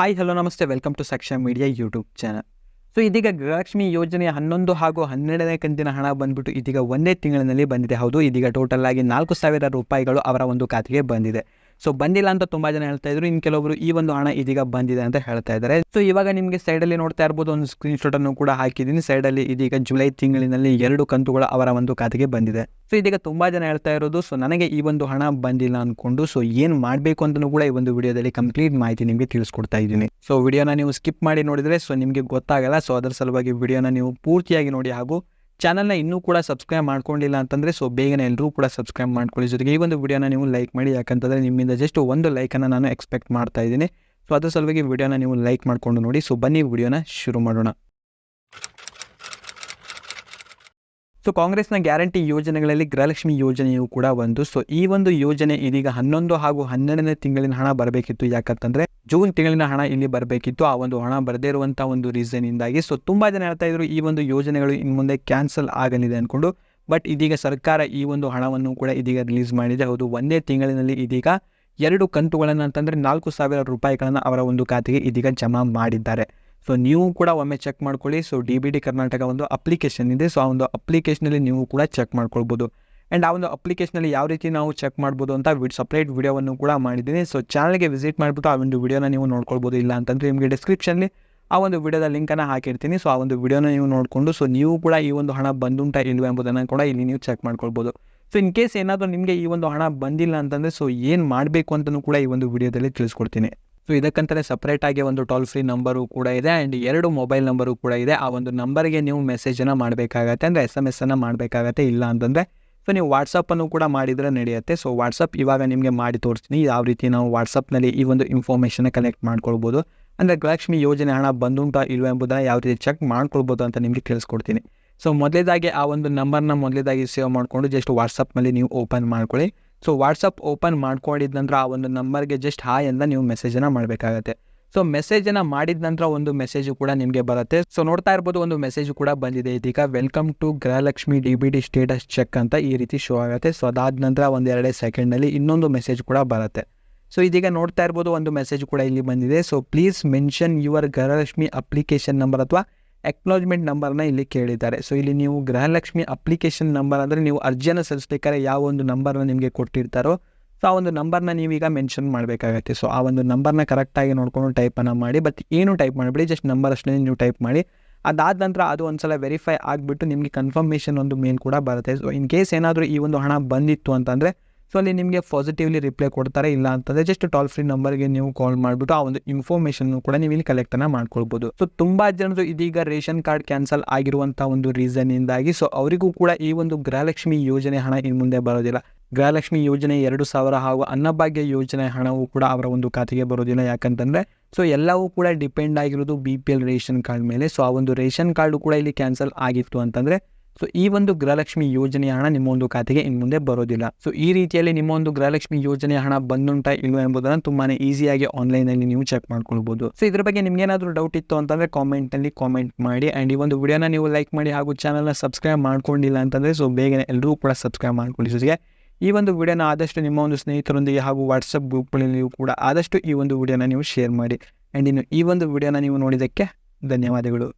Hi hello ನಮಸ್ತೆ. Welcome to Saksha media YouTube channel so ಇದೀಗ ಗೃಹಲಕ್ಷ್ಮಿ ಯೋಜನೆಯ ಹನ್ನೊಂದು ಹಾಗೂ ಹನ್ನೆರಡನೇ ಕಂತಿನ ಹಣ ಬಂದ್ಬಿಟ್ಟು ಇದೀಗ ಒಂದೇ ತಿಂಗಳಿನಲ್ಲಿ ಬಂದಿದೆ. ಹೌದು, ಇದೀಗ ಟೋಟಲ್ ಆಗಿ ನಾಲ್ಕು ಸಾವಿರ ರೂಪಾಯಿಗಳು ಅವರ ಒಂದು ಖಾತೆಗೆ ಬಂದಿದೆ. ಸೊ ಬಂದಿಲ್ಲ ಅಂತ ತುಂಬಾ ಜನ ಹೇಳ್ತಾ ಇದ್ರು. ಇನ್ನು ಕೆಲವೊಬ್ರು ಈ ಒಂದು ಹಣ ಇದೀಗ ಬಂದಿದೆ ಅಂತ ಹೇಳ್ತಾ ಇದ್ದಾರೆ. ಸೊ ಇವಾಗ ನಿಮಗೆ ಸೈಡಲ್ಲಿ ನೋಡ್ತಾ ಇರ್ಬೋದು, ಒಂದು ಸ್ಕ್ರೀನ್ ಶಾಟ್ ಅನ್ನು ಕೂಡ ಹಾಕಿದ್ದೀನಿ. ಸೈಡಲ್ಲಿ ಇದೀಗ ಜುಲೈ ತಿಂಗಳಿನಲ್ಲಿ ಎರಡು ಕಂತುಗಳು ಅವರ ಒಂದು ಖಾತೆಗೆ ಬಂದಿದೆ. ಸೊ ಇದೀಗ ತುಂಬಾ ಜನ ಹೇಳ್ತಾ ಇರೋದು ಸೊ ನನಗೆ ಈ ಒಂದು ಹಣ ಬಂದಿಲ್ಲ ಅನ್ಕೊಂಡು ಸೊ ಏನು ಮಾಡಬೇಕು ಅಂತಲೂ ಕೂಡ ಈ ಒಂದು ವಿಡಿಯೋದಲ್ಲಿ ಕಂಪ್ಲೀಟ್ ಮಾಹಿತಿ ನಿಮಗೆ ತಿಳಿಸ್ಕೊಡ್ತಾ ಇದ್ದೀನಿ. ಸೊ ವಿಡಿಯೋನ ನೀವು ಸ್ಕಿಪ್ ಮಾಡಿ ನೋಡಿದ್ರೆ ಸೊ ನಿಮಗೆ ಗೊತ್ತಾಗಲ್ಲ. ಸೊ ಅದರ ಸಲುವಾಗಿ ವಿಡಿಯೋನ ನೀವು ಪೂರ್ತಿಯಾಗಿ ನೋಡಿ ಹಾಗೂ ಚಾನಲ್ನ ಇನ್ನೂ ಕೂಡ ಸಬ್ಸ್ಕ್ರೈಬ್ ಮಾಡ್ಕೊಂಡಿಲ್ಲ ಅಂತಂದರೆ ಸೊ ಬೇಗನೆ ಎಲ್ಲರೂ ಕೂಡ ಸಬ್ಸ್ಕ್ರೈಬ್ ಮಾಡ್ಕೊಳ್ಳಿ. ಜೊತೆಗೆ ಈ ಒಂದು ವಿಡಿಯೋನ ನೀವು ಲೈಕ್ ಮಾಡಿ. ಯಾಕಂತಂದರೆ ನಿಮ್ಮಿಂದ ಜಸ್ಟ್ ಒಂದು ಲೈಕನ್ನು ನಾನು ಎಕ್ಸ್ಪೆಕ್ಟ್ ಮಾಡ್ತಾ ಇದ್ದೀನಿ. ಸೊ ಅದರ ಸಲುವಾಗಿ ವಿಡಿಯೋನ ನೀವು ಲೈಕ್ ಮಾಡಿಕೊಂಡು ನೋಡಿ. ಸೊ ಬನ್ನಿ ವಿಡಿಯೋನ ಶುರು ಮಾಡೋಣ. ಸೊ ಕಾಂಗ್ರೆಸ್ನ ಗ್ಯಾರಂಟಿ ಯೋಜನೆಗಳಲ್ಲಿ ಗೃಹಲಕ್ಷ್ಮಿ ಯೋಜನೆಯು ಕೂಡ ಒಂದು. ಸೊ ಈ ಒಂದು ಯೋಜನೆ ಇದೀಗ ಹನ್ನೊಂದು ಹಾಗೂ ಹನ್ನೆರಡನೇ ತಿಂಗಳಿನ ಹಣ ಬರಬೇಕಿತ್ತು. ಯಾಕಂತಂದ್ರೆ ಜೂನ್ ತಿಂಗಳಿನ ಹಣ ಇಲ್ಲಿ ಬರಬೇಕಿತ್ತು. ಆ ಒಂದು ಹಣ ಬರದೇ ಇರುವಂಥ ಒಂದು ರೀಸನ್ ಇಂದಾಗಿ. ಸೊ ತುಂಬಾ ಜನ ಹೇಳ್ತಾ ಇದ್ರು ಈ ಒಂದು ಯೋಜನೆಗಳು ಇನ್ನು ಮುಂದೆ ಕ್ಯಾನ್ಸಲ್ ಆಗಲಿದೆ ಅನ್ಕೊಂಡು. ಬಟ್ ಇದೀಗ ಸರ್ಕಾರ ಈ ಒಂದು ಹಣವನ್ನು ಕೂಡ ಇದೀಗ ರಿಲೀಸ್ ಮಾಡಿದೆ. ಹೌದು, ಒಂದೇ ತಿಂಗಳಿನಲ್ಲಿ ಇದೀಗ ಎರಡು ಕಂತುಗಳನ್ನು ಅಂತಂದರೆ ನಾಲ್ಕು ಸಾವಿರ ರೂಪಾಯಿಗಳನ್ನು ಅವರ ಒಂದು ಖಾತೆಗೆ ಇದೀಗ ಜಮಾ ಮಾಡಿದ್ದಾರೆ. ಸೊ ನೀವು ಕೂಡ ಒಮ್ಮೆ ಚೆಕ್ ಮಾಡ್ಕೊಳ್ಳಿ. So D B D Karnataka ಒಂದು ಅಪ್ಲಿಕೇಶನ್ ಇದೆ. ಸೊ ಆ ಒಂದು ಅಪ್ಲಿಕೇಶನಲ್ಲಿ ನೀವು ಕೂಡ ಚೆಕ್ ಮಾಡ್ಕೊಳ್ಬೋದು. ಆ್ಯಂಡ್ ಆ ಒಂದು ಅಪ್ಲಿಕೇಶನಲ್ಲಿ ಯಾವ ರೀತಿ ನಾವು ಚೆಕ್ ಮಾಡ್ಬೋದು ಅಂತ ವಿಡ್ ಸಪ್ರೇಟ್ ವಿಡಿಯೋವನ್ನು ಕೂಡ ಮಾಡಿದ್ದೀನಿ. ಸೊ ಚಾನಲ್ಗೆ ವಿಸಿಟ್ ಮಾಡಿಬಿಟ್ಟು ಆ ಒಂದು ವಿಡಿಯೋನ ನೀವು ನೋಡ್ಕೊಳ್ಬೋದು. ಇಲ್ಲ ಅಂತಂದರೆ ನಿಮಗೆ ಡಿಸ್ಕ್ರಿಪ್ಷನ್ಲಿ ಆ ಒಂದು ವಿಡಿಯೋದ ಲಿಂಕನ್ನು ಹಾಕಿರ್ತೀನಿ. ಸೊ ಆ ಒಂದು ವಿಡಿಯೋನ ನೀವು ನೋಡಿಕೊಂಡು ಸೊ ನೀವು ಕೂಡ ಈ ಒಂದು ಹಣ ಬಂದುಂಟ ಇಲ್ವೇ ಎಂಬುದನ್ನು ಕೂಡ ಇಲ್ಲಿ ನೀವು ಚೆಕ್ ಮಾಡ್ಕೊಳ್ಬೋದು. ಸೊ ಇನ್ ಕೇಸ್ ಏನಾದರೂ ನಿಮಗೆ ಈ ಒಂದು ಹಣ ಬಂದಿಲ್ಲ ಅಂತಂದರೆ ಸೊ ಏನು ಮಾಡಬೇಕು ಅಂತಲೂ ಕೂಡ ಈ ಒಂದು ವಿಡಿಯೋದಲ್ಲಿ ತಿಳಿಸ್ಕೊಡ್ತೀನಿ. ಸೊ ಇದಕ್ಕಂತಲೇ ಸಪ್ರೇಟಾಗಿ ಒಂದು ಟೋಲ್ ಫ್ರೀ ನಂಬರು ಕೂಡ ಇದೆ ಆ್ಯಂಡ್ ಎರಡು ಮೊಬೈಲ್ ನಂಬರು ಕೂಡ ಇದೆ. ಆ ಒಂದು ನಂಬರ್ಗೆ ನೀವು ಮೆಸೇಜನ್ನು ಮಾಡಬೇಕಾಗತ್ತೆ ಅಂದರೆ ಎಸ್ ಎಂ ಎಸ್ಸನ್ನು ಮಾಡಬೇಕಾಗತ್ತೆ, ಇಲ್ಲ ಅಂತಂದರೆ ಸೊ ನೀವು ವಾಟ್ಸಪ್ಪನ್ನು ಕೂಡ ಮಾಡಿದರೆ ನಡೆಯುತ್ತೆ. ಸೊ ವಾಟ್ಸಪ್ ಇವಾಗ ನಿಮಗೆ ಮಾಡಿ ತೋರಿಸ್ತೀನಿ. ಯಾವ ರೀತಿ ನಾವು ವಾಟ್ಸಪ್ನಲ್ಲಿ ಈ ಒಂದು ಇನ್ಫಾರ್ಮೇಷನ್ನ ಕಲೆಕ್ಟ್ ಮಾಡ್ಕೊಳ್ಬೋದು ಅಂದರೆ ಗೃಹಲಕ್ಷ್ಮಿ ಯೋಜನೆ ಹಣ ಬಂದುಂಟಾ ಇಲ್ವ ಎಂಬುದನ್ನು ಯಾವ ರೀತಿ ಚೆಕ್ ಮಾಡ್ಕೊಳ್ಬೋದು ಅಂತ ನಿಮಗೆ ತಿಳಿಸ್ಕೊಡ್ತೀನಿ. ಸೊ ಮೊದಲೇದಾಗಿ ಆ ಒಂದು ನಂಬರ್ನ ಮೊದಲೇದಾಗಿ ಸೇವ್ ಮಾಡಿಕೊಂಡು ಜಸ್ಟ್ ವಾಟ್ಸಪ್ನಲ್ಲಿ ನೀವು ಓಪನ್ ಮಾಡ್ಕೊಳ್ಳಿ. ಸೊ ವಾಟ್ಸಪ್ ಓಪನ್ ಮಾಡ್ಕೊಂಡಿದ್ದ ನಂತರ ಆ ಒಂದು ನಂಬರ್ಗೆ ಜಸ್ಟ್ ಹಾಯ್ ಅಂತ ನೀವು ಮೆಸೇಜನ್ನು ಮಾಡಬೇಕಾಗತ್ತೆ. ಸೊ ಮೆಸೇಜನ್ನು ಮಾಡಿದ ನಂತರ ಒಂದು ಮೆಸೇಜು ಕೂಡ ನಿಮಗೆ ಬರುತ್ತೆ. ಸೊ ನೋಡ್ತಾ ಇರ್ಬೋದು ಒಂದು ಮೆಸೇಜು ಕೂಡ ಬಂದಿದೆ. ಇದೀಗ welcome to Gruhalakshmi D B D status check ಅಂತ ಈ ರೀತಿ ಶೋ ಆಗುತ್ತೆ. ಸೊ ಅದಾದ ನಂತರ ಒಂದು ಎರಡೇ ಸೆಕೆಂಡ್ನಲ್ಲಿ ಇನ್ನೊಂದು ಮೆಸೇಜ್ ಕೂಡ ಬರುತ್ತೆ. ಸೊ ಇದೀಗ ನೋಡ್ತಾ ಇರ್ಬೋದು ಒಂದು ಮೆಸೇಜ್ ಕೂಡ ಇಲ್ಲಿ ಬಂದಿದೆ. So please mention your Gruhalakshmi application number ಅಥವಾ ಎಕ್ನಾಲಜ್ಮೆಂಟ್ ನಂಬರ್ನ ಇಲ್ಲಿ ಕೇಳಿದ್ದಾರೆ. ಸೊ ಇಲ್ಲಿ ನೀವು ಗೃಹಲಕ್ಷ್ಮಿ ಅಪ್ಲಿಕೇಶನ್ ನಂಬರ್ ಅಂದರೆ ನೀವು ಅರ್ಜಿಯನ್ನು ಸಲ್ಲಿಸ್ಬೇಕಾದ್ರೆ ಯಾವ ಒಂದು ನಂಬರ್ನ ನಿಮಗೆ ಕೊಟ್ಟಿರ್ತಾರೋ, ಸೊ ಆ ಒಂದು ನಂಬರ್ನ ನೀವೀಗ ಮೆನ್ಷನ್ ಮಾಡಬೇಕಾಗತ್ತೆ. ಸೊ ಆ ಒಂದು ನಂಬರ್ನ ಕರೆಕ್ಟಾಗಿ ನೋಡ್ಕೊಂಡು ಟೈಪನ್ನು ಮಾಡಿ ಬಟ್ ಏನು ಟೈಪ್ ಮಾಡಿಬಿಡಿ ಜಸ್ಟ್ ನಂಬರ್ ಅಷ್ಟೇ ನೀವು ಟೈಪ್ ಮಾಡಿ. ಅದಾದ ನಂತರ ಅದು ಒಂದ್ಸಲ ವೆರಿಫೈ ಆಗಿಬಿಟ್ಟು ನಿಮಗೆ ಕನ್ಫರ್ಮೇಷನ್ ಒಂದು ಮೇನ್ ಕೂಡ ಬರುತ್ತೆ. ಸೊ ಇನ್ ಕೇಸ್ ಏನಾದರೂ ಈ ಒಂದು ಹಣ ಬಂದಿತ್ತು ಅಂತಂದರೆ ಸೊ ಅಲ್ಲಿ ನಿಮಗೆ ಪಾಸಿಟಿವ್ಲಿ ರಿಪ್ಲೈ ಕೊಡ್ತಾರೆ, ಇಲ್ಲ ಅಂತಂದರೆ ಜಸ್ಟ್ ಟೋಲ್ ಫ್ರೀ ನಂಬರ್ಗೆ ನೀವು ಕಾಲ್ ಮಾಡಿಬಿಟ್ಟು ಆ ಒಂದು ಇನ್ಫಾರ್ಮೇಷನ್ನು ಕೂಡ ನೀವು ಇಲ್ಲಿ ಕಲೆಕ್ಟನ್ನು ಮಾಡ್ಕೊಳ್ಬೋದು. ಸೊ ತುಂಬ ಜನರು ಇದೀಗ ರೇಷನ್ ಕಾರ್ಡ್ ಕ್ಯಾನ್ಸಲ್ ಆಗಿರುವಂಥ ಒಂದು ರೀಸನ್ನಿಂದಾಗಿ ಸೊ ಅವರಿಗೂ ಕೂಡ ಈ ಒಂದು ಗೃಹಲಕ್ಷ್ಮಿ ಯೋಜನೆ ಹಣ ಇನ್ನು ಮುಂದೆ ಬರೋದಿಲ್ಲ. ಗೃಹಲಕ್ಷ್ಮಿ ಯೋಜನೆ ಎರಡು ಸಾವಿರ ಹಾಗೂ ಅನ್ನಭಾಗ್ಯ ಯೋಜನೆ ಹಣವೂ ಕೂಡ ಅವರ ಒಂದು ಖಾತೆಗೆ ಬರೋದಿಲ್ಲ. ಯಾಕಂತಂದರೆ ಸೊ ಎಲ್ಲವೂ ಕೂಡ ಡಿಪೆಂಡ್ ಆಗಿರೋದು B P L ration card ಮೇಲೆ. ಸೊ ಆ ಒಂದು ರೇಷನ್ ಕಾರ್ಡು ಕೂಡ ಇಲ್ಲಿ ಕ್ಯಾನ್ಸಲ್ ಆಗಿತ್ತು ಅಂತಂದರೆ ಸೊ ಈ ಒಂದು ಗೃಹಲಕ್ಷ್ಮಿ ಯೋಜನೆಯ ಹಣ ನಿಮ್ಮ ಒಂದು ಖಾತೆಗೆ ಇನ್ನು ಮುಂದೆ ಬರೋದಿಲ್ಲ. ಸೊ ಈ ರೀತಿಯಲ್ಲಿ ನಿಮ್ಮ ಒಂದು ಗೃಹಲಕ್ಷ್ಮಿ ಯೋಜನೆಯ ಹಣ ಬಂದುಂಟಾ ಇಲ್ವಾ ಎಂಬುದನ್ನು ತುಂಬಾನೇ ಈಸಿಯಾಗಿ ಆನ್ಲೈನಲ್ಲಿ ನೀವು ಚೆಕ್ ಮಾಡ್ಕೊಳ್ಬಹುದು ಸೊ ಇದ್ರ ಬಗ್ಗೆ ನಿಮ್ಗೇನಾದರೂ ಡೌಟ್ ಇತ್ತು ಅಂತಂದ್ರೆ ಕಾಮೆಂಟ್ನಲ್ಲಿ ಕಾಮೆಂಟ್ ಮಾಡಿ. ಅಂಡ್ ಈ ಒಂದು ವಿಡಿಯೋನ ನೀವು ಲೈಕ್ ಮಾಡಿ ಹಾಗೂ ಚಾನಲ್ನ ಸಬ್ಸ್ಕ್ರೈಬ್ ಮಾಡ್ಕೊಂಡಿಲ್ಲ ಅಂತಂದ್ರೆ ಸೊ ಬೇಗನೆ ಎಲ್ಲರೂ ಕೂಡ ಸಬ್ಸ್ಕ್ರೈಬ್ ಮಾಡ್ಕೊಳ್ಳಿ ಜೊತೆಗೆ ಈ ಒಂದು ವಿಡಿಯೋನ ಆದಷ್ಟು ನಿಮ್ಮ ಒಂದು ಸ್ನೇಹಿತರೊಂದಿಗೆ ಹಾಗೂ ವಾಟ್ಸಪ್ ಗ್ರೂಪ್ಗಳಲ್ಲಿಯೂ ಕೂಡ ಆದಷ್ಟು ಈ ಒಂದು ವಿಡಿಯೋನ ನೀವು ಶೇರ್ ಮಾಡಿ. ಆ್ಯಂಡ್ ಇನ್ನು ಈ ಒಂದು ವಿಡಿಯೋನ ನೀವು ನೋಡಿದ್ದಕ್ಕೆ ಧನ್ಯವಾದಗಳು.